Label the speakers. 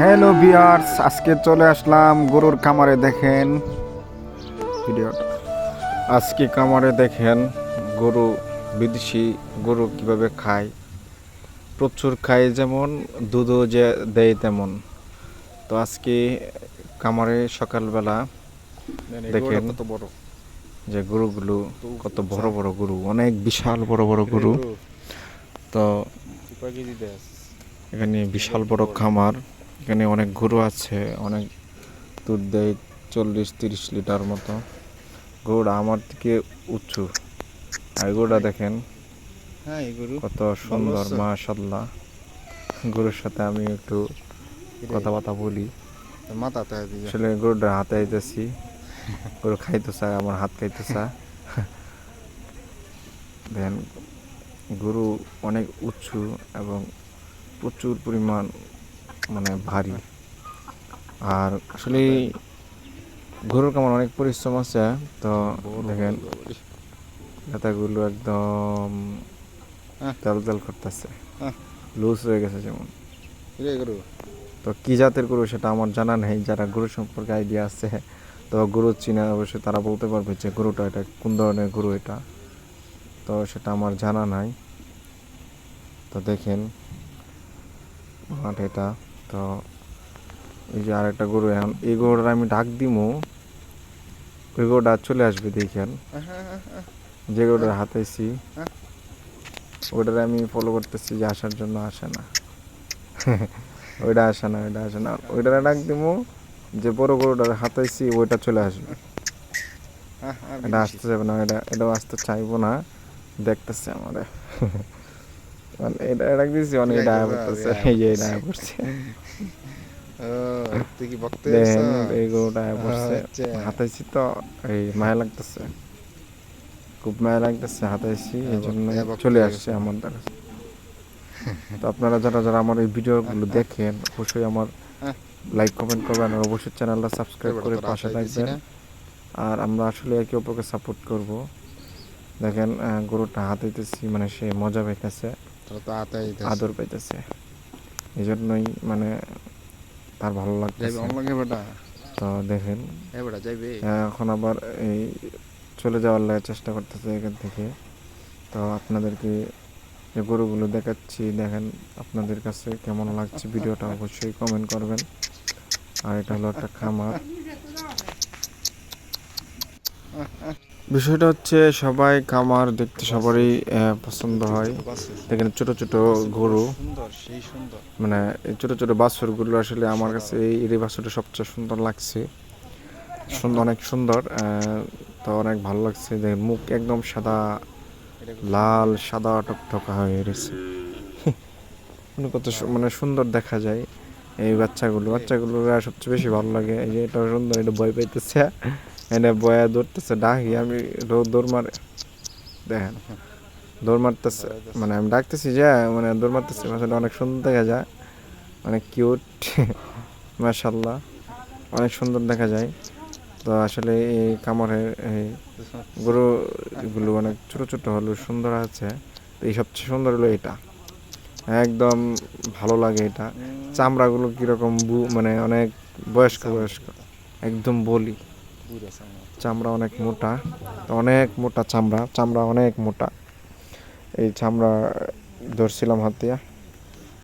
Speaker 1: Hello বিয়ার্স আজকে চলে আসলাম গরুর খামারে দেখেন। ভিডিওটা আজকে খামারে দেখেন গরু বিদেশি গরু কীভাবে খায়। প্রচুর খায় যেমন দুধও যে দেয় তেমন। তো আজকে খামারে সকালবেলা দেখেন
Speaker 2: কত বড়?
Speaker 1: যে গরুগুলো কত বড় বড় গরু অনেক বিশাল বড় বড় গরু। তো। এখানে বিশাল বড় খামার। এখানে অনেক গরু আছে অনেক দুধ দেয় চল্লিশ তিরিশ লিটার মতো। গরুটা আমার থেকে উঁচু। আর গরুটা দেখেন
Speaker 2: হ্যাঁ এই গরু
Speaker 1: কত সুন্দর। মাশাল্লাহ গরুর সাথে আমি একটু কথাবার্তা বলি। আসলে গরুটা হাতে আইতেছি। গরু খাইতে চায় আমার হাত খাইতে চায় দেন গরু অনেক উঁচু এবং প্রচুর পরিমাণ মানে ভারী। আর আসলে গরুর কামার অনেক পরিশ্রম আছে তো দেখেন ব্যথাগুলো একদম
Speaker 2: হ্যাঁ।
Speaker 1: তেল তেল করতেছে।
Speaker 2: হ্যাঁ।
Speaker 1: লুজ হয়ে গেছে যেমন।
Speaker 2: গরু?
Speaker 1: তো কি জাতের গরু সেটা আমার জানা নেই যারা গরু সম্পর্কে আইডিয়া আছে তো গরু চিনা অবশ্যই তারা বলতে পারবে যে গরুটা এটা কোন ধরনের গরু এটা। তো সেটা আমার জানা নাই। তো দেখেন মাঠ এটা। তো এই যে আরেকটা গরু এখন এই গরুটা আমি ডাক দিমু। ওই গরুটা চলে আসবে দেখেন যে গরুটার হাতেছি
Speaker 2: হ্যাঁ।
Speaker 1: ওটার আমি ফলো করতেছি যে আসার জন্য আসে না। ওইটা আসে না ওইটা আসে না। ওইটার ডাক দিমু যে বড় গরুটার হাতাইছি ওইটা চলে আসবে। এটা আসতে যাবে না এটা এটাও আসতে চাইব না। দেখতেছে আমারে। মানে এটা ডাক দিয়েছি অনেক এটা পড়তেছে এই যে এটা পড়ছে
Speaker 2: তুই কি বকতে
Speaker 1: এই গরুটা আয়া পড়ছে। হাতাইছি তো এই মায়া লাগতেছে। খুব মায়া লাগতেছে হাতাইছি এই জন্য
Speaker 2: হ্যাঁ,
Speaker 1: চলে আসছে আমার দ্বারা। তো আপনারা যারা যারা আমার এই ভিডিওগুলো দেখেন অবশ্যই আমার
Speaker 2: হ্যাঁ।
Speaker 1: লাইক কমেন্ট করবেন আর অবশ্যই চ্যানেলটা সাবস্ক্রাইব করে পাশে থাকবেন। আর আমরা আসলে একে অপরকে সাপোর্ট করব। দেখেন গরুটা হাতাইতেছি মানে সে মজা পাইতেছে। আদর পাইতেছে। এই জন্যই মানে তার ভালো লাগতেছে। তো দেখেন।
Speaker 2: বেটা
Speaker 1: এখন আবার এই চলে যাওয়ার লাগে চেষ্টা করতেছে এখান থেকে। তো আপনাদেরকে যে গরুগুলো দেখাচ্ছি। দেখেন আপনাদের কাছে কেমন লাগছে ভিডিওটা অবশ্যই কমেন্ট করবেন। আর এটা হলো একটা খামার। বিষয়টা হচ্ছে সবাই খামার দেখতে সবারই পছন্দ হয়। দেখেন ছোট ছোট গরু মানে ছোট ছোট বাছুরগুলো আসলে আমার কাছে এই বাছুরটা সবচেয়ে সুন্দর লাগছে। সুন্দর অনেক সুন্দর তো অনেক ভালো লাগছে যে মুখ একদম সাদা, লাল, সাদা টকটকা হয়ে রয়েছে। মানে কত মানে সুন্দর দেখা যায় এই বাচ্চাগুলো। বাচ্চাগুলো সবচেয়ে বেশি ভালো লাগে, এই যে এটা সুন্দর, এটা ভয় পাইতেছে। এটা বয়া দৌড়তেছে ডাকি, আমি দৌড় মারে। দেখেন, দৌড় মারতেছে মানে আমি ডাকতেছি যে মানে দৌড় মারতেছে আসলে অনেক সুন্দর দেখা যায়। অনেক কিউট মাশাল্লাহ অনেক সুন্দর দেখা যায়। তো আসলে এই কামারের এই গরু এগুলো অনেক ছোট ছোট হলো সুন্দর আছে। তো এই সবচেয়ে সুন্দর হলো এটা। একদম ভালো লাগে এটা। চামড়াগুলো কীরকম মানে অনেক বয়স্ক বয়স্ক। একদম বলি। চামড়া অনেক মোটা অনেক মোটা চামড়া চামড়া অনেক মোটা। এই চামড়া ধরছিলাম হাত দিয়া।